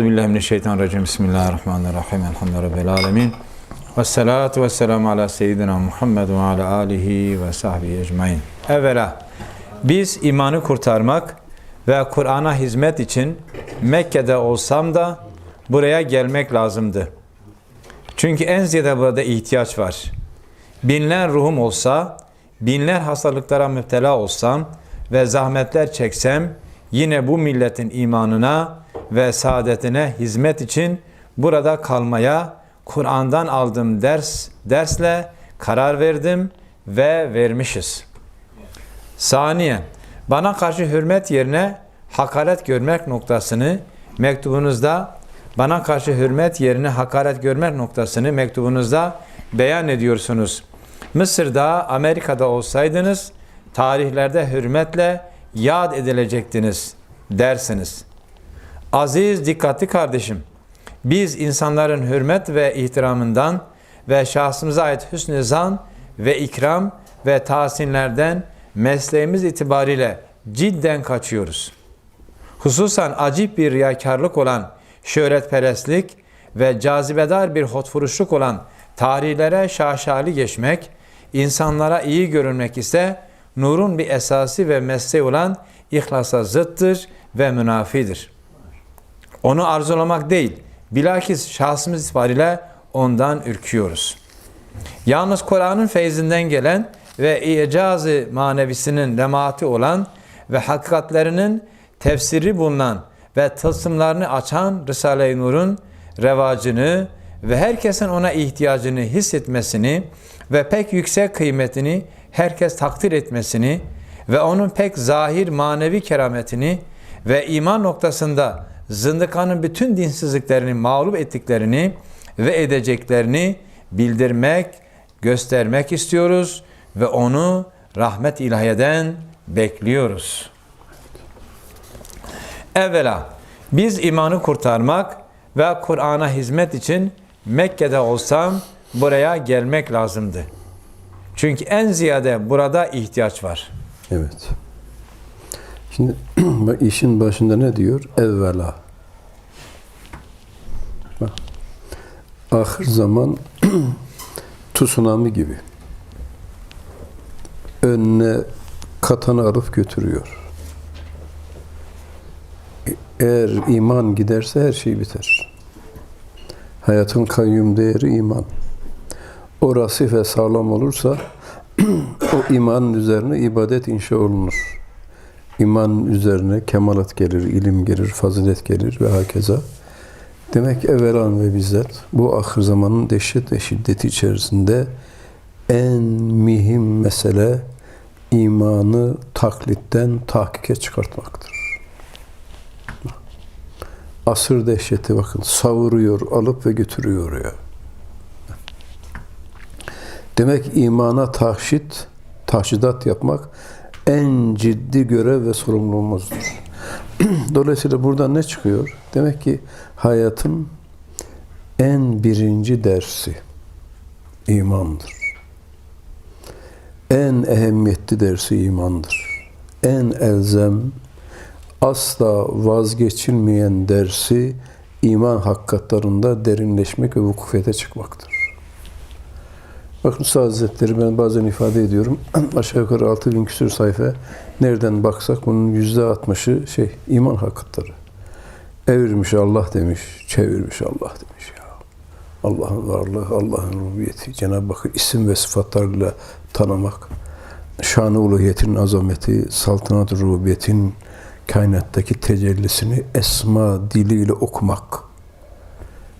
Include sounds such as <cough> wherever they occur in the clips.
Euzu billahi mineşşeytanirracim. Bismillahirrahmanirrahim. Elhamdülillahi rabbil alamin. Ve salatu ve selamu ala seyyidina Muhammed ve ala alihi ve sahbihi ecmain. Evvela biz imanı kurtarmak ve Kur'an'a hizmet için Mekke'de olsam da buraya gelmek lazımdı. Çünkü en ziyade burada ihtiyaç var. Binler ruhum olsa, binler hastalıklara müptela olsam ve zahmetler çeksem yine bu milletin imanına ve saadetine hizmet için burada kalmaya Kur'an'dan aldığım ders dersle karar verdim ve vermişiz. Saniye, bana karşı hürmet yerine hakaret görmek noktasını mektubunuzda bana karşı hürmet yerine hakaret görmek noktasını mektubunuzda beyan ediyorsunuz. Mısır'da, Amerika'da olsaydınız tarihlerde hürmetle yad edilecektiniz dersiniz. Aziz, dikkatli kardeşim, biz insanların hürmet ve ihtiramından ve şahsımıza ait hüsnü zan ve ikram ve tahsinlerden mesleğimiz itibariyle cidden kaçıyoruz. Hususan acip bir riyakarlık olan şöhretperestlik ve cazibedar bir hotfuruşluk olan tarihlere şaşali geçmek, insanlara iyi görünmek ise nurun bir esası ve mesleği olan ihlasa zıttır ve münafidir. Onu arzulamak değil, bilakis şahsımız itibariyle ondan ürküyoruz. Yalnız Kur'an'ın feyzinden gelen ve icazı manevisinin lemati olan ve hakikatlerinin tefsiri bulunan ve tılsımlarını açan Risale-i Nur'un revacını ve herkesin ona ihtiyacını hissetmesini ve pek yüksek kıymetini herkes takdir etmesini ve onun pek zahir manevi kerametini ve iman noktasında zındıkanın bütün dinsizliklerini mağlup ettiklerini ve edeceklerini bildirmek, göstermek istiyoruz ve onu rahmet ilahiyeden bekliyoruz. Evvela biz imanı kurtarmak ve Kur'an'a hizmet için Mekke'de olsam buraya gelmek lazımdı. Çünkü en ziyade burada ihtiyaç var. Evet. Şimdi <clears throat> bak işin başında ne diyor? Evvela. Bak. Ahir zaman <clears throat> tsunami gibi. Önüne katanı alıp götürüyor. Eğer iman giderse her şey biter. Hayatın kayyum değeri iman. O rasif ve sağlam olursa <clears throat> o imanın üzerine ibadet inşa olunur. İmanın üzerine kemalat gelir, ilim gelir, fazilet gelir ve hakeza. Demek evvelan ve bizzat bu ahir zamanın dehşet ve şiddeti içerisinde en mühim mesele imanı taklitten tahkike çıkartmaktır. Asır dehşeti bakın savuruyor, alıp ve götürüyor ya. Demek imana tahşit, tahşidat yapmak en ciddi görev ve sorumluluğumuzdur. <clears throat> Dolayısıyla buradan ne çıkıyor? Demek ki hayatın en birinci dersi imandır. En ehemmiyetli dersi imandır. En elzem, asla vazgeçilmeyen dersi iman hakikatlarında derinleşmek ve vukufiyete çıkmaktır. Bakın Üstad Hazretleri ben bazen ifade ediyorum. <clears throat> Aşağı yukarı 6 bin küsur sayfa. Nereden baksak bunun yüzde altmışı şey iman hakikatları. Evirmiş Allah demiş, çevirmiş Allah demiş ya. Allah'ın varlığı, Allah'ın rububiyeti, Cenab-ı Hakk'ı isim ve sıfatlarıyla tanımak, şanı uluhiyetin azameti, saltanat rububiyetin kainattaki tecellisini esma diliyle okumak.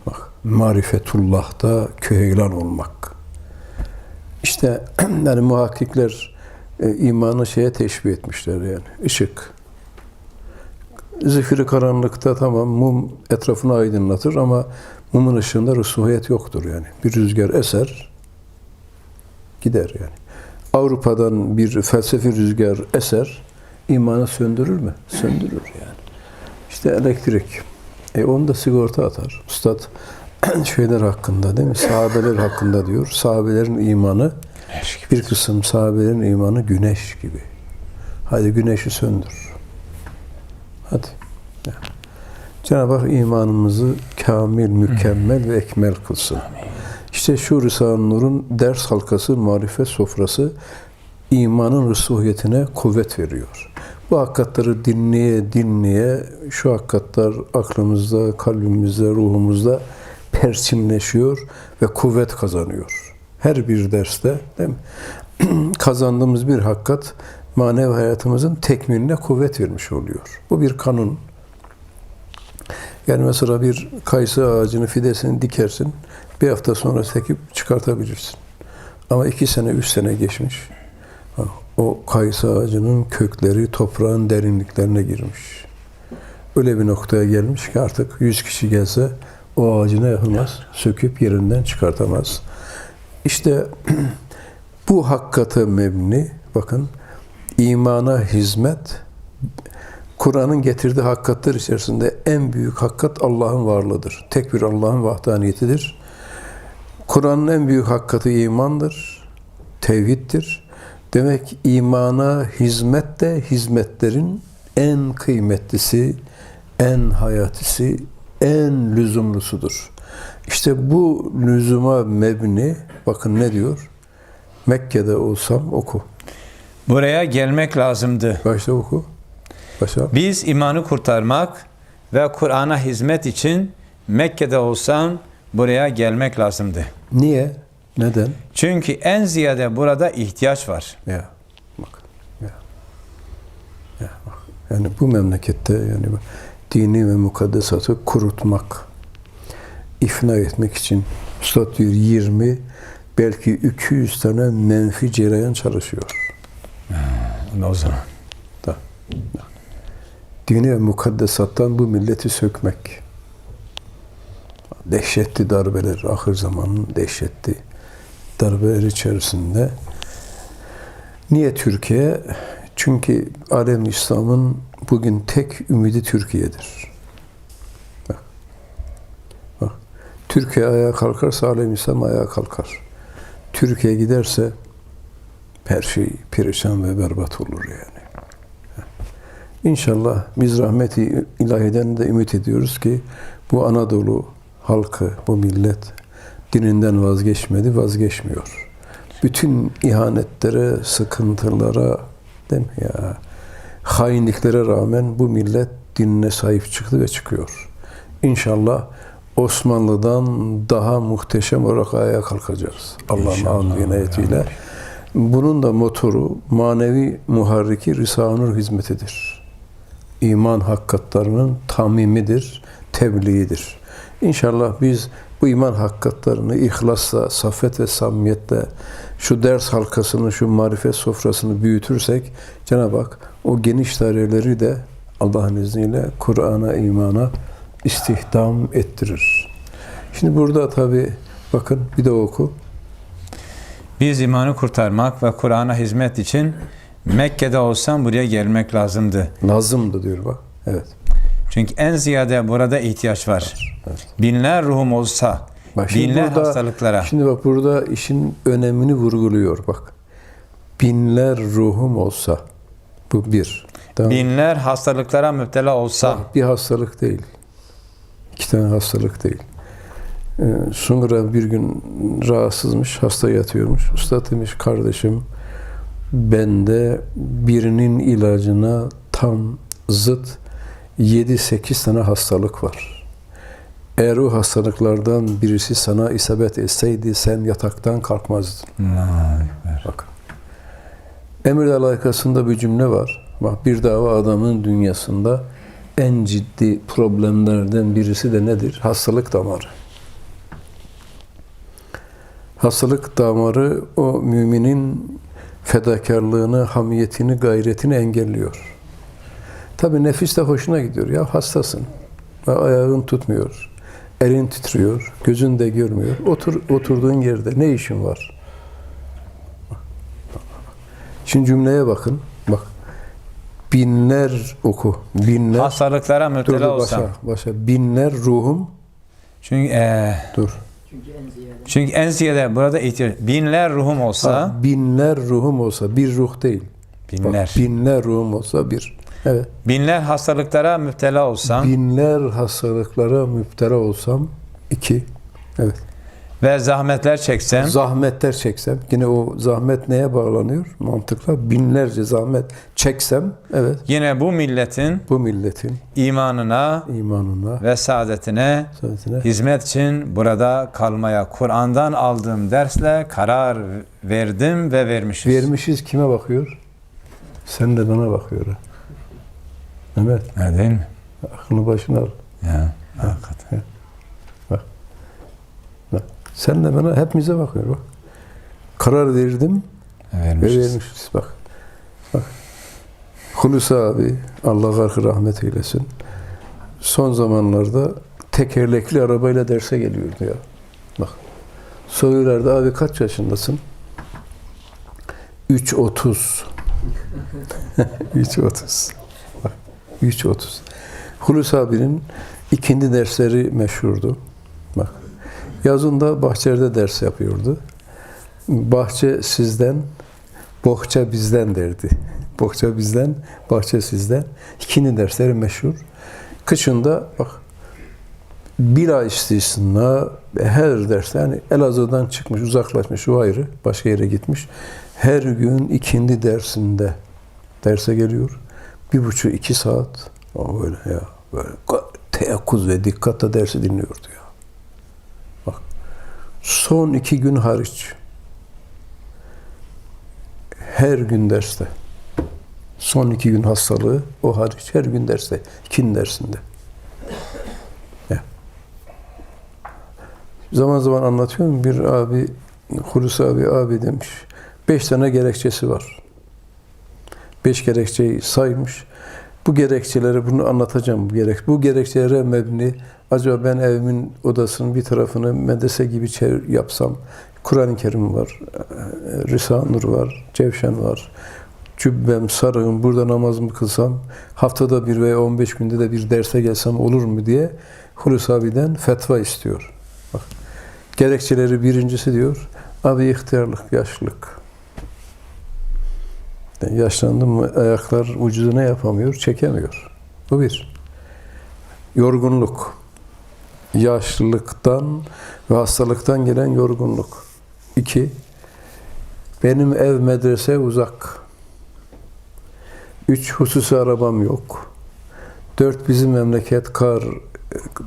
Bak, marifetullah'ta köheylan olmak. İşte <clears throat> yani muhakkikler e, imanı şeye teşbih etmişler yani. Işık. Zifiri karanlıkta tamam mum etrafını aydınlatır ama mumun ışığında rusuhiyet yoktur yani. Bir rüzgar eser gider yani. Avrupa'dan bir felsefi rüzgar eser imanı söndürür mü? Söndürür yani. İşte elektrik. E onu da sigorta atar. Üstad şeyler hakkında değil mi? Sahabeler hakkında diyor. Sahabelerin imanı bir kısım sahabelerin imanı güneş gibi. Hadi güneşi söndür. Hadi. Cenab-ı Hak imanımızı kamil, mükemmel ve ekmel kılsın. İşte şu Risale-i Nur'un ders halkası, marifet sofrası imanın rüsuhiyetine kuvvet veriyor. Bu hakikatleri dinleye dinleye şu hakikatler aklımızda, kalbimizde, ruhumuzda perçinleşiyor ve kuvvet kazanıyor. Her bir derste değil mi? <clears throat> kazandığımız bir hakikat manevi hayatımızın tekmiline kuvvet vermiş oluyor. Bu bir kanun. Yani mesela bir kayısı ağacını fidesini dikersin, bir hafta sonra sekip çıkartabilirsin. Ama iki sene, üç sene geçmiş. O kayısı ağacının kökleri toprağın derinliklerine girmiş. Öyle bir noktaya gelmiş ki artık yüz kişi gelse o ağacına yakılmaz, söküp yerinden çıkartamaz. İşte <clears throat> bu hakikate mebni, bakın imana hizmet, Kur'an'ın getirdiği hakikatler içerisinde en büyük hakikat Allah'ın varlığıdır. Tek bir Allah'ın vahdaniyetidir. Kur'an'ın en büyük hakikati imandır, tevhiddir. Demek imana hizmet de hizmetlerin en kıymetlisi, en hayatisi, en lüzumlusudur. İşte bu lüzuma mebni, bakın ne diyor? Mekke'de olsam oku. Buraya gelmek lazımdı. Başta oku. Başa. Biz imanı kurtarmak ve Kur'an'a hizmet için Mekke'de olsam buraya gelmek lazımdı. Niye? Neden? Çünkü en ziyade burada ihtiyaç var. Ya bak. Ya. Ya bak. Yani bu memlekette yani bu dini ve mukaddesatı kurutmak, ifna etmek için Üstad diyor 20 belki 200 tane menfi cereyan çalışıyor. O zaman. Da. da. Dini ve mukaddesattan bu milleti sökmek. Dehşetli darbeler, ahir zamanın dehşetli darbeler içerisinde. Niye Türkiye? Çünkü alem İslam'ın bugün tek ümidi Türkiye'dir. Bak. Bak. Türkiye ayağa kalkarsa alem İslam ayağa kalkar. Türkiye giderse her şey perişan ve berbat olur yani. İnşallah biz rahmeti ilahiden de ümit ediyoruz ki bu Anadolu halkı, bu millet dininden vazgeçmedi, vazgeçmiyor. Bütün ihanetlere, sıkıntılara, değil mi ya, hainliklere rağmen bu millet dinine sahip çıktı ve çıkıyor. İnşallah Osmanlı'dan daha muhteşem olarak ayağa kalkacağız. Allah'ın an inayetiyle. Bunun da motoru, manevi muharriki Risale-i hizmetidir. İman hakikatlarının tamimidir, tebliğidir. İnşallah biz bu iman hakikatlerini ihlasla, saffet ve samimiyetle şu ders halkasını, şu marifet sofrasını büyütürsek Cenab-ı Hak o geniş daireleri de Allah'ın izniyle Kur'an'a, imana istihdam ettirir. Şimdi burada tabi bakın bir de oku. Biz imanı kurtarmak ve Kur'an'a hizmet için Mekke'de olsam buraya gelmek lazımdı. Lazımdı diyor bak. Evet. Çünkü en ziyade burada ihtiyaç var. evet. Binler ruhum olsa, Bak binler burada- hastalıklara. Şimdi bak burada işin önemini vurguluyor bak. Binler ruhum olsa bu bir. Tamam. binler hastalıklara müptela olsa, Bak, bir hastalık değil. İki tane hastalık değil. Ee, sonra bir gün rahatsızmış, hasta yatıyormuş. Usta demiş kardeşim bende birinin ilacına tam zıt 7-8 tane hastalık var. Eğer o hastalıklardan birisi sana isabet etseydi sen yataktan kalkmazdın. Bak. Emir alakasında bir cümle var. Bak bir dava adamın dünyasında en ciddi problemlerden birisi de nedir? Hastalık damarı. Hastalık damarı o müminin fedakarlığını, hamiyetini, gayretini engelliyor. Tabi nefis de hoşuna gidiyor. Ya hastasın. Ya ayağın tutmuyor. Elin titriyor. Gözün de görmüyor. Otur, oturduğun yerde ne işin var? Şimdi cümleye bakın. Bak. Binler oku. Binler. hastalıklara müptela dur, olsam. başa, başa. Binler ruhum. Çünkü, e, Dur. çünkü en ziyade burada ihtiyaç. Binler ruhum olsa, Ha, binler ruhum olsa bir ruh değil. binler. Bak, binler ruhum olsa bir. Evet. Binler hastalıklara müptela olsam Binler hastalıklara müptela olsam iki. Evet. Ve zahmetler çeksem Zahmetler çeksem, yine o zahmet neye bağlanıyor? Mantıkla binlerce zahmet çeksem, evet yine bu milletin bu milletin imanına imanına, ve saadetine saadetine hizmet için burada kalmaya Kur'an'dan aldığım dersle karar verdim ve vermişiz. vermişiz kime bakıyor? Sen de bana bakıyor. Mehmet, Ha, değil mi? aklını başına al. Ya, hakikaten. Sen de bana hepimize bakıyor bak. Karar verdim ve Vermişiz. vermişiz bak. Bak. Hulusi abi Allah garkı rahmet eylesin. Son zamanlarda tekerlekli arabayla derse geliyordu ya. Bak. Soruyorlardı abi kaç yaşındasın? 3.30 3.30 <laughs> Bak, 3.30 Hulusi abinin ikindi dersleri meşhurdu. Bak. Yazında bahçede ders yapıyordu. Bahçe sizden, bohça bizden derdi. <laughs> Bohça bizden, bahçe sizden. İkindi dersleri meşhur. Kışında bak bila istisna her ders yani Elazığ'dan çıkmış, uzaklaşmış o ayrı, başka yere gitmiş. Her gün ikindi dersinde derse geliyor. Bir buçuk, iki saat. O böyle ya, böyle teyakkuz ve dikkatle dersi dinliyordu ya. Son iki gün hariç her gün derste. Son iki gün hastalığı o hariç her gün derste. İkinin dersinde. Zaman zaman anlatıyorum. Bir abi, Hulusi abi abi demiş. Beş tane gerekçesi var. Beş gerekçeyi saymış. Bu gerekçeleri bunu anlatacağım. Bu, gerek, bu gerekçelere mebni acaba ben evimin odasının bir tarafını medrese gibi çevir, yapsam Kur'an-ı Kerim var, Risale-i Nur var, Cevşen var, cübbem, sarığım, burada namazımı kılsam, haftada bir veya 15 günde de bir derse gelsem olur mu diye Hulusi abiden fetva istiyor. Bak, gerekçeleri birincisi diyor, abi ihtiyarlık, yaşlılık. Yani yaşlandım mı ayaklar vücuduna yapamıyor, çekemiyor. Bu bir. Yorgunluk. Yaşlılıktan ve hastalıktan gelen yorgunluk. İki, benim ev medrese uzak. Üç, hususi arabam yok. Dört, bizim memleket kar,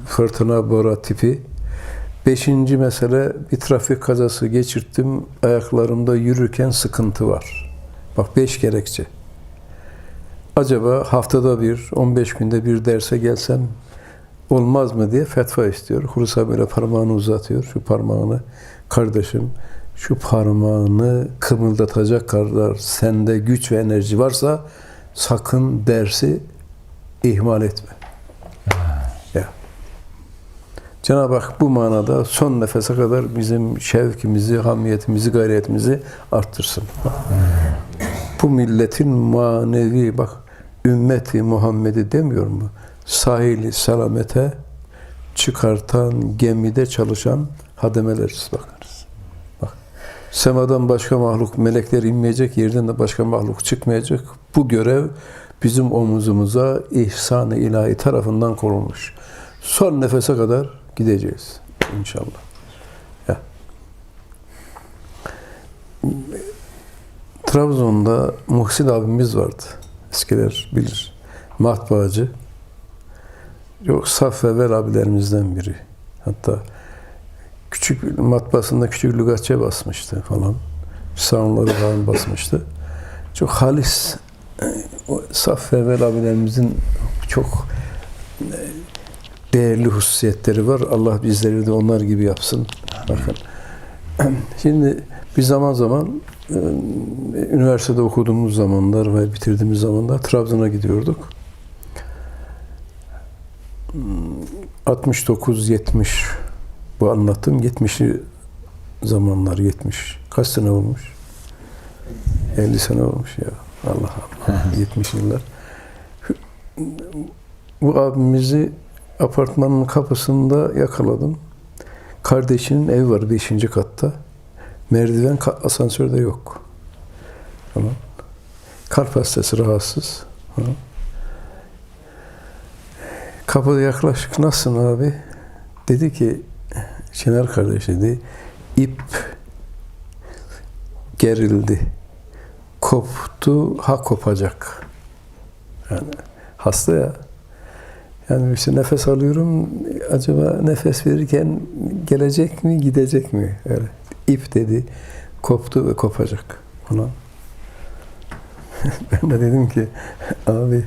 fırtına, bora tipi. Beşinci mesele, bir trafik kazası geçirttim. Ayaklarımda yürürken sıkıntı var. Bak beş gerekçe. Acaba haftada bir, 15 günde bir derse gelsem olmaz mı diye fetva istiyor. Hulusi böyle parmağını uzatıyor. Şu parmağını kardeşim şu parmağını kımıldatacak kadar sende güç ve enerji varsa sakın dersi ihmal etme. Ya. Cenab-ı Hak bu manada son nefese kadar bizim şevkimizi, hamiyetimizi, gayretimizi arttırsın. Bak. Bu milletin manevi bak ümmeti Muhammed'i demiyor mu? Sahili selamete çıkartan, gemide çalışan hademeleriz bakınız. Bak. Semadan başka mahluk, melekler inmeyecek, yerden de başka mahluk çıkmayacak. Bu görev bizim omuzumuza ihsan-ı ilahi tarafından korunmuş. Son nefese kadar gideceğiz inşallah. Ya. Trabzon'da Muhsin abimiz vardı. Eskiler bilir. Matbaacı. Yok saf ve vel abilerimizden biri. Hatta küçük matbaasında küçük lügatçe basmıştı falan. Savunları falan basmıştı. Çok halis e, saf ve vel abilerimizin çok e, değerli hususiyetleri var. Allah bizleri de onlar gibi yapsın. Bakın. Şimdi biz zaman zaman e, üniversitede okuduğumuz zamanlar ve bitirdiğimiz zamanlar Trabzon'a gidiyorduk. 69-70 bu anlattığım 70'li zamanlar 70. Kaç sene olmuş? 50 sene olmuş ya. Allah Allah. 70 yıllar. Bu abimizi apartmanın kapısında yakaladım. Kardeşinin evi var 5. katta. Merdiven asansörde yok. Tamam. Kalp hastası rahatsız. Tamam. Kapıda yaklaşık nasılsın abi? Dedi ki Çınar kardeş dedi ip gerildi. Koptu ha kopacak. Yani hasta ya. Yani işte nefes alıyorum. Acaba nefes verirken gelecek mi, gidecek mi? Öyle. İp dedi. Koptu ve kopacak. Ona. <laughs> ben de dedim ki abi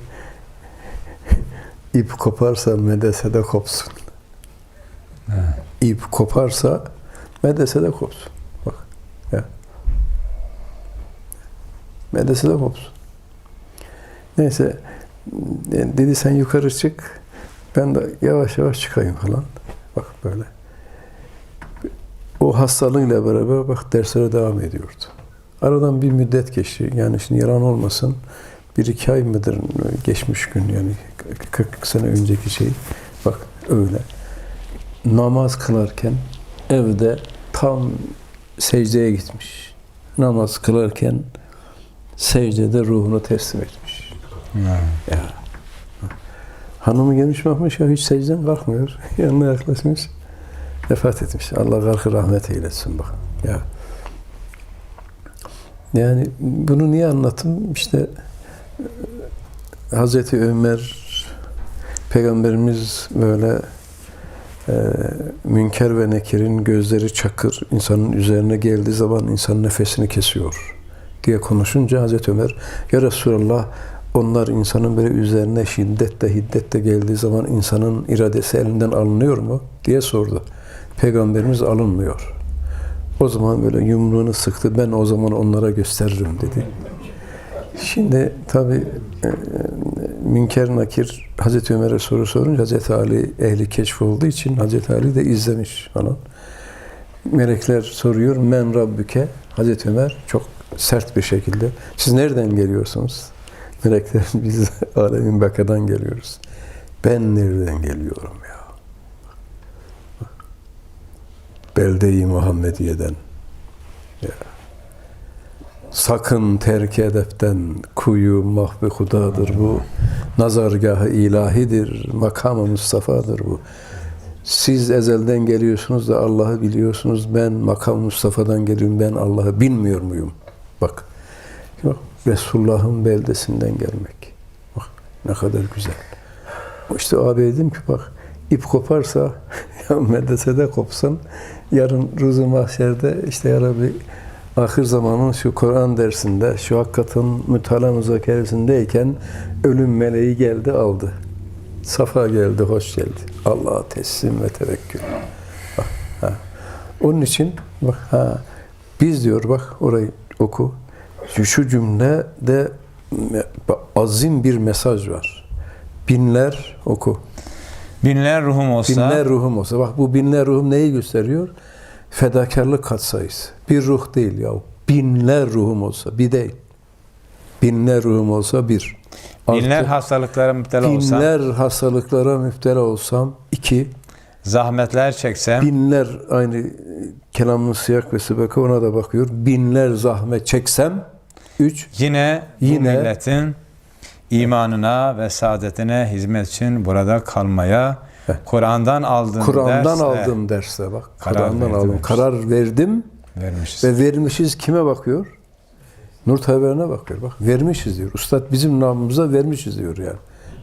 ip koparsa medesede kopsun. İp koparsa medesede kopsun. Bak. Ya. Medesede kopsun. Neyse dedi sen yukarı çık. Ben de yavaş yavaş çıkayım falan. Bak böyle. O hastalığıyla beraber bak derslere devam ediyordu. Aradan bir müddet geçti. Yani şimdi yalan olmasın. Bir iki ay mıdır geçmiş gün yani 40 sene önceki şey. Bak öyle. Namaz kılarken evde tam secdeye gitmiş. Namaz kılarken secdede ruhunu teslim etmiş. Ya. Hanımı gelmiş bakmış ya hiç secden kalkmıyor. <laughs> Yanına yaklaşmış. Vefat etmiş. Allah kalkı rahmet eylesin bak. Ya. Yani bunu niye anlattım? İşte e, Hazreti Ömer Peygamberimiz böyle e, münker ve nekirin gözleri çakır insanın üzerine geldiği zaman insanın nefesini kesiyor diye konuşunca Hazreti Ömer ya Resulallah onlar insanın böyle üzerine şiddetle hiddetle geldiği zaman insanın iradesi elinden alınıyor mu diye sordu. Peygamberimiz alınmıyor. O zaman böyle yumruğunu sıktı. Ben o zaman onlara gösteririm dedi. Şimdi tabi e, Münker Nakir Hazreti Ömer'e soru sorunca Hazreti Ali ehli keşf olduğu için Hazreti Ali de izlemiş falan. Melekler soruyor men Rabbüke Hazreti Ömer çok sert bir şekilde siz nereden geliyorsunuz? Melekler <laughs> biz alemin bakadan geliyoruz. Ben nereden geliyorum ya? Belde-i Muhammediye'den. Ya. Sakın terk edepten kuyu mahbi hudadır bu. Nazargahı ilahidir, makamı Mustafa'dır bu. Siz ezelden geliyorsunuz da Allah'ı biliyorsunuz. Ben makam Mustafa'dan geliyorum. Ben Allah'ı bilmiyor muyum? Bak. Bak Resulullah'ın beldesinden gelmek. Bak ne kadar güzel. İşte abi dedim ki bak ip koparsa <laughs> ya medresede kopsan yarın ruzu mahşerde işte ya Rabbi ahir zamanın şu Kur'an dersinde şu hakikatin mütala müzakeresindeyken ölüm meleği geldi aldı. Safa geldi, hoş geldi. Allah'a teslim ve tevekkül. Bak, ha. Onun için bak ha biz diyor bak orayı oku. Şu cümlede azim bir mesaj var. Binler oku. Binler ruhum olsa Binler ruhum olsa. Bak bu binler ruhum neyi gösteriyor? Fedakarlık katsayısı. Bir ruh değil ya. Binler ruhum olsa. Bir değil. Binler ruhum olsa bir. binler Artı hastalıklara müptela olsam, binler hastalıklara müptela olsam. iki. zahmetler çeksem, Binler aynı kelamın siyak ve sıbaka ona da bakıyor. Binler zahmet çeksem. Üç. yine, Yine- milletin imanına ve saadetine hizmet için burada kalmaya. Kur'an'dan aldığım Kur'an'dan dersle aldığım derste bak. Karar Kur'an'dan aldım. Karar verdim. vermişiz. Ve vermişiz kime bakıyor? Nur haberine bakıyor. Bak vermişiz diyor. Ustad bizim namımıza vermişiz diyor yani.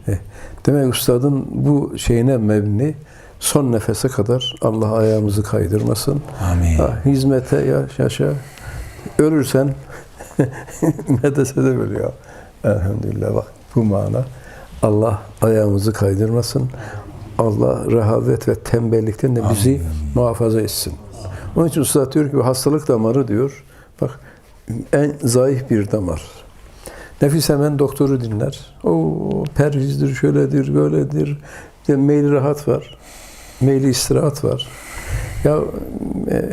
Eh, Demek ustadın bu şeyine mebni son nefese kadar Allah ayağımızı kaydırmasın. Amin. Ha, hizmete yaş yaşa. Ölürsen <laughs> medrese de öyle ya. Elhamdülillah bak bu mana. Allah ayağımızı kaydırmasın. Allah rehavet ve tembellikten de bizi muhafaza etsin. Onun için Üstad diyor ki hastalık damarı diyor. Bak en zayıf bir damar. Nefis hemen doktoru dinler. O perhizdir, şöyledir, böyledir. İşte meyli rahat var. Meyli istirahat var. Ya e,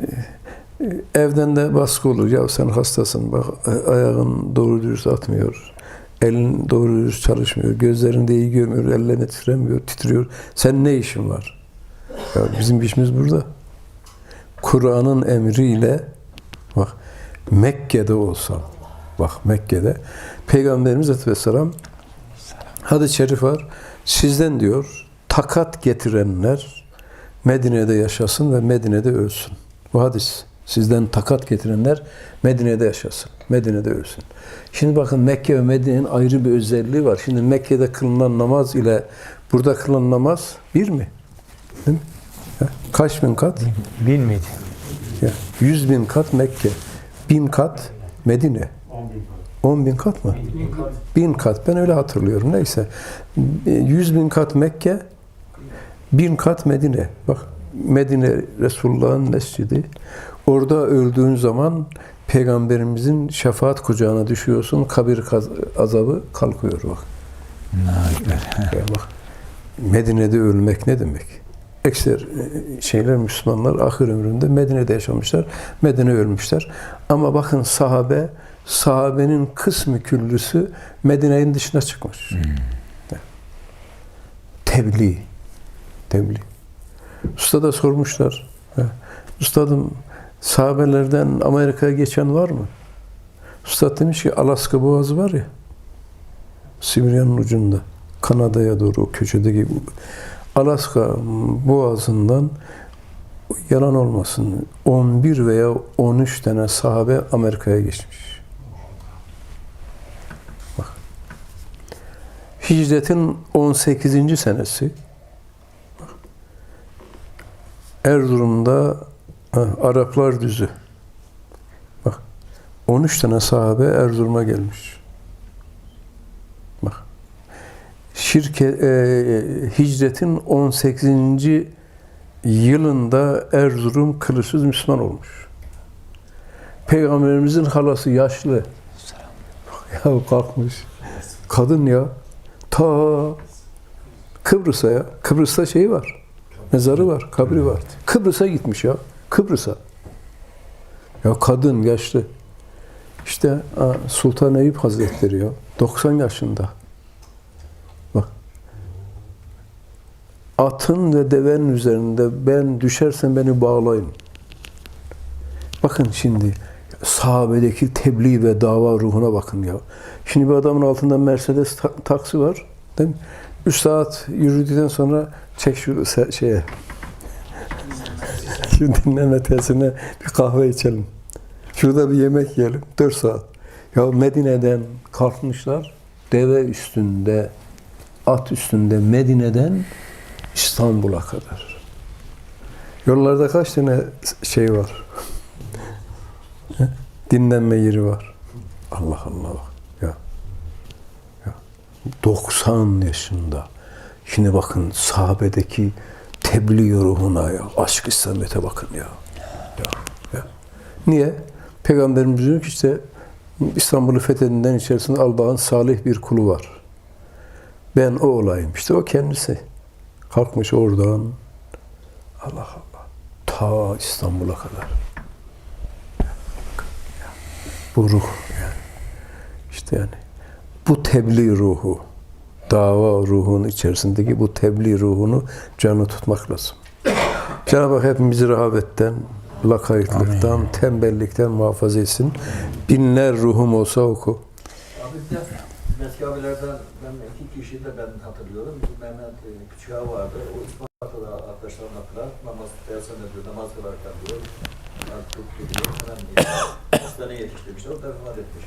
evden de baskı olur. Ya sen hastasın. Bak e, ayağın doğru dürüst atmıyor. Elin doğru dürüst çalışmıyor. Gözlerin de iyi görmüyor. Ellerine titremiyor, titriyor. Sen ne işin var? Ya bizim işimiz burada. Kur'an'ın emriyle bak Mekke'de olsam bak Mekke'de Peygamberimiz Aleyhisselam hadis-i şerif var. Sizden diyor takat getirenler Medine'de yaşasın ve Medine'de ölsün. Bu hadis. Sizden takat getirenler Medine'de yaşasın. Medine'de ölsün. Şimdi bakın Mekke ve Medine'nin ayrı bir özelliği var. Şimdi Mekke'de kılınan namaz ile burada kılınan namaz bir mi? Değil mi? Ya, Kaç bin kat? Bin miydi? Ya, Yüz bin kat Mekke. Bin kat Medine. On bin kat mı? Bin kat. Ben öyle hatırlıyorum. Neyse. Yüz bin kat Mekke, bin kat Medine. Bak Medine Resulullah'ın mescidi. Orada öldüğün zaman Peygamberimizin şefaat kucağına düşüyorsun. Kabir azabı kalkıyor bak. Ya bak. Medine'de ölmek ne demek? Ekser e, şeyler Müslümanlar ahir ömründe Medine'de yaşamışlar. Medine ölmüşler. Ama bakın sahabe sahabenin kısmı küllüsü Medine'nin dışına çıkmış. Tebliğ. Tebliğ. Ustada sormuşlar. Ha, Ustadım sahabelerden Amerika'ya geçen var mı? Ustad demiş ki Alaska Boğazı var ya. Sibirya'nın ucunda. Kanada'ya doğru o köşedeki Alaska boğazından yalan olmasın 11 veya 13 tane sahabe Amerika'ya geçmiş. Bak. Hicretin 18. senesi. Erzurum'da ha, Araplar düzü. Bak. 13 tane sahabe Erzurum'a gelmiş. Bak. Şirke, e, hicretin 18. yılında Erzurum kılıçsız Müslüman olmuş. Peygamberimizin halası yaşlı. Ya kalkmış. Kadın ya. Ta Kıbrıs'a ya. Kıbrıs'ta şeyi var. Mezarı var, kabri var. Kıbrıs'a gitmiş ya. Kıbrıs'a. Ya kadın yaşlı. İşte Sultan Eyüp Hazretleri ya. 90 yaşında. Bak. Atın ve devenin üzerinde ben düşersem beni bağlayın. Bakın şimdi sahabedeki tebliğ ve dava ruhuna bakın ya. Şimdi bir adamın altında Mercedes ta- taksi var. Değil mi? 3 saat yürüdükten sonra çek şu şeye. Şu dinlenme tesisine bir kahve içelim. Şurada bir yemek yiyelim. 4 saat. Ya Medine'den kalkmışlar. Deve üstünde, at üstünde Medine'den İstanbul'a kadar. Yollarda kaç tane şey var? Dinlenme yeri var. Allah Allah. Ya. ya. 90 yaşında. Şimdi bakın sahabedeki tebliğ ruhuna ya. Aşk İslamiyet'e bakın ya. ya. ya. Niye? Peygamberimiz diyor ki işte İstanbul'u fetheden içerisinde Allah'ın salih bir kulu var. Ben o olayım. İşte o kendisi. Kalkmış oradan Allah Allah. Ta İstanbul'a kadar. Bu ruh yani. İşte yani bu tebliğ ruhu, dava ruhunun içerisindeki bu tebliğ ruhunu canlı tutmak lazım. Cenab-ı Hak hepimizi rehavetten, lakaytlıktan, tembellikten muhafaza etsin. Binler ruhum olsa oku. Abi bir de abilerden ben iki kişiyi de ben hatırlıyorum. Bir Mehmet e, Küçük ağa vardı. O Isparta'da arkadaşlar anlattılar. Namaz dersen ediyor, namaz kılarken diyor. Artık gidiyor. Hemen diyor. Hastane yetiştirmişler. O da vefat etmiş.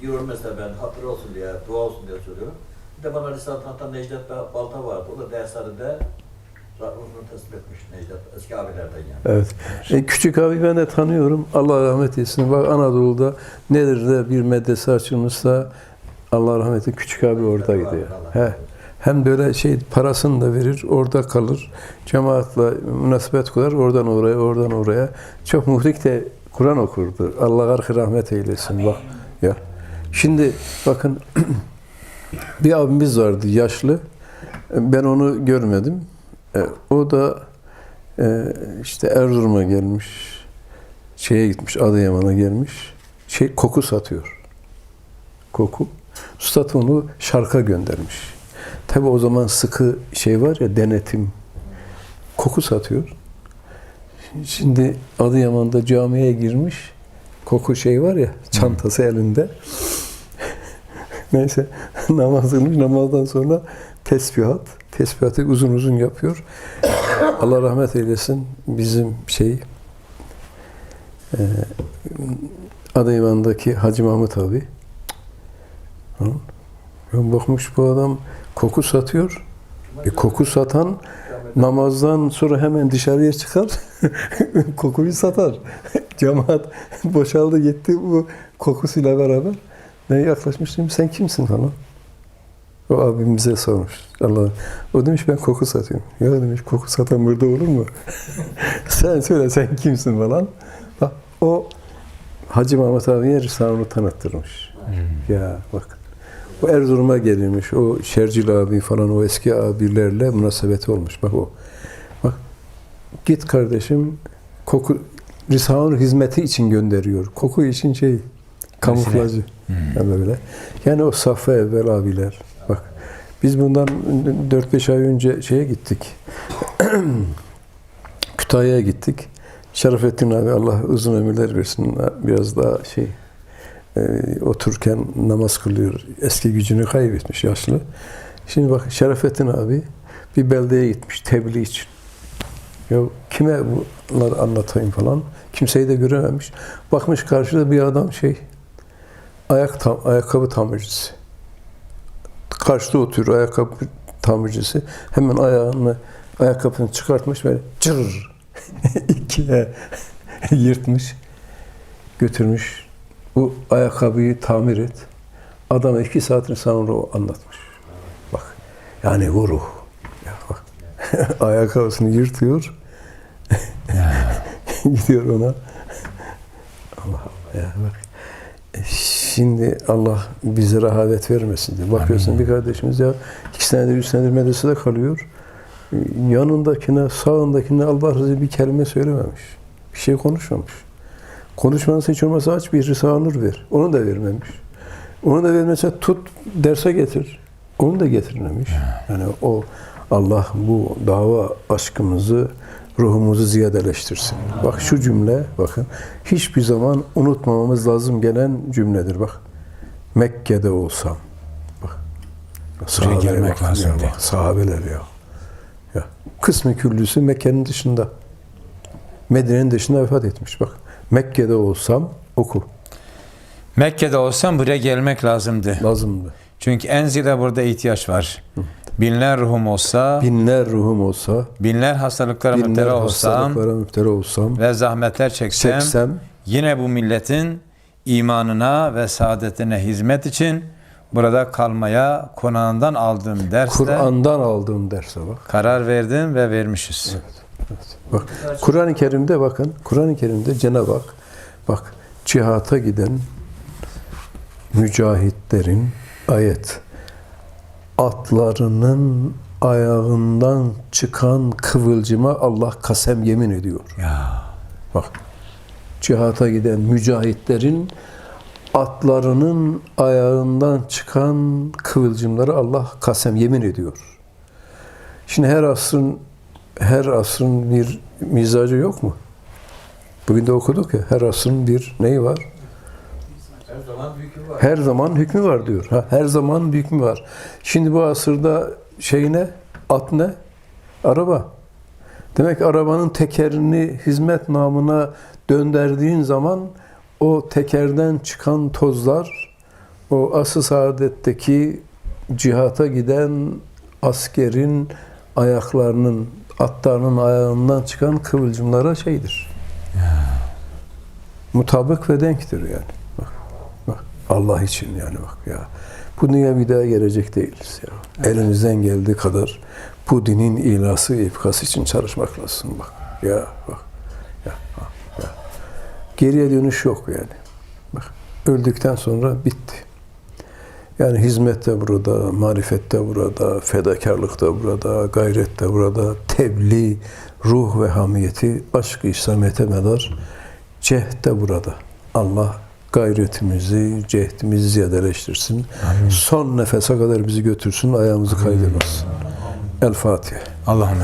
Diyorum mesela ben hatır olsun diye, dua olsun diye söylüyorum. Bir de bana Risale-i Tanıtan Necdet Balta vardı. O da dershanede ruhunu teslim etmiş Necdet. Eski abilerden yani. Evet. E, küçük abi ben de tanıyorum. Allah rahmet etsin. Bak Anadolu'da nedir de bir medrese açılmışsa Allah rahmet etsin. Küçük abi oradaydı ya. He. Hem böyle şey parasını da verir, orada kalır. Cemaatle münasebet kurar, oradan oraya, oradan oraya. Çok muhrik de Kur'an okurdu. Allah arka rahmet eylesin. Bak ya. Şimdi bakın <clears throat> bir abimiz vardı yaşlı. Ben onu görmedim. E, o da e, işte Erzurum'a gelmiş. Şeye gitmiş, Adıyaman'a gelmiş. Şey koku satıyor. Koku. Üstad onu şarka göndermiş. Tabi o zaman sıkı şey var ya denetim. Koku satıyor. Şimdi Adıyaman'da camiye girmiş. Koku şey var ya çantası elinde. Neyse <laughs> namaz kılmış. Namazdan sonra tesbihat. Tesbihatı uzun uzun yapıyor. Allah rahmet eylesin. Bizim şey e, Adıyaman'daki Hacı Mahmut abi. Ya bakmış bu adam koku satıyor. E, koku satan namazdan sonra hemen dışarıya çıkar. <laughs> kokuyu satar. <laughs> Cemaat boşaldı gitti bu kokusuyla beraber. Ben yaklaşmıştım. Sen kimsin falan. O abim bize sormuş. Allah. O demiş ben koku satıyorum. Ya demiş koku satan burada olur mu? <laughs> sen söyle sen kimsin falan. Bak o Hacı Mahmut abiye Risale'ni tanıttırmış. Ya bak. O Erzurum'a gelirmiş. O Şercil abi falan o eski abilerle münasebeti olmuş. Bak o. Bak. Git kardeşim koku Risale'nin hizmeti için gönderiyor. Koku için şey kamuflajı. Yani böyle. Yani o safha evvel abiler. Bak biz bundan 4-5 ay önce şeye gittik. <clears throat> Kütahya'ya gittik. Şerafettin abi Allah uzun ömürler versin. Biraz daha şey e, otururken namaz kılıyor. Eski gücünü kaybetmiş yaşlı. Şimdi bak Şerafettin abi bir beldeye gitmiş tebliğ için. Ya kime bunları anlatayım falan. Kimseyi de görememiş. Bakmış karşıda bir adam şey ayak tam, ayakkabı tamircisi. Karşıda oturuyor ayakkabı tamircisi. Hemen ayağını ayakkabını çıkartmış böyle cır <laughs> ikiye yırtmış. Götürmüş. Bu ayakkabıyı tamir et. Adama iki saatin sonra o anlatmış. Bak. Yani bu ruh. Ya bak. <laughs> Ayakkabısını yırtıyor. <laughs> Gidiyor ona. Allah Allah ya bak. Şimdi Allah bize rahavet vermesin diye. Bakıyorsun bir kardeşimiz ya iki senedir, üç senedir medresede kalıyor. Yanındakine, sağındakine Allah razı bir kelime söylememiş. Bir şey konuşmamış. Konuşmanın hiç olmazsa aç bir Risale-i Nur ver. Onu da vermemiş. Onu da vermese tut derse getir. Onu da getirmemiş. Yani o Allah bu dava aşkımızı ruhumuzu ziyadeleştirsin. Bak şu cümle bakın hiçbir zaman unutmamamız lazım gelen cümledir bak. Mekke'de olsam bak. Sahabelere gelmek ya bak. Sahabeler ya. ya. Kısmı küllüsü Mekke'nin dışında. Medine'nin dışında vefat etmiş bak. Mekke'de olsam oku. Mekke'de olsam buraya gelmek lazımdı. Lazımdı. Çünkü enzile burada ihtiyaç var. Binler ruhum olsa, Binler ruhum olsa, binler hastalıklara binler müptela olsam müptela olsam, ve zahmetler çeksem, çeksem, yine bu milletin imanına ve saadetine hizmet için burada kalmaya konağından aldığım dersle Kur'an'dan aldığım derse bak. karar verdim ve vermişiz. Bak Kur'an-ı Kerim'de bakın, Kur'an-ı Kerim'de Cenab-ı Hak bak cihata giden mücahitlerin ayet atlarının ayağından çıkan kıvılcıma Allah kasem yemin ediyor. Ya Bak cihata giden mücahitlerin atlarının ayağından çıkan kıvılcımları Allah kasem yemin ediyor. Şimdi her asrın her asrın bir mizacı yok mu? Bugün de okuduk ya her asrın bir neyi var? Her zaman büyük var. Her zaman hükmü var diyor. Ha, her zaman hükmü var. Şimdi bu asırda şey ne? At ne? Araba. Demek arabanın tekerini hizmet namına döndürdüğün zaman o tekerden çıkan tozlar o asıl saadetteki cihata giden askerin ayaklarının atlarının ayağından çıkan kıvılcımlara şeydir. Mutabık ve denktir yani. Allah için yani bak ya. Bu dünya bir daha gelecek değiliz ya. Elimizden geldiği kadar bu dinin ilası, ifkası için çalışmak lazım bak. Ya bak. Ya, ya. Geriye dönüş yok yani. Bak öldükten sonra bitti. Yani hizmet de burada, marifet de burada, fedakarlık da burada, gayret de burada, tebliğ, ruh ve hamiyeti, aşk-ı İslamiyet'e medar cehd de burada. Allah gayretimizi, cehdimizi ziyadeleştirsin. Son nefese kadar bizi götürsün, ayağımızı kaydırmasın. El Fatiha. Allah'ım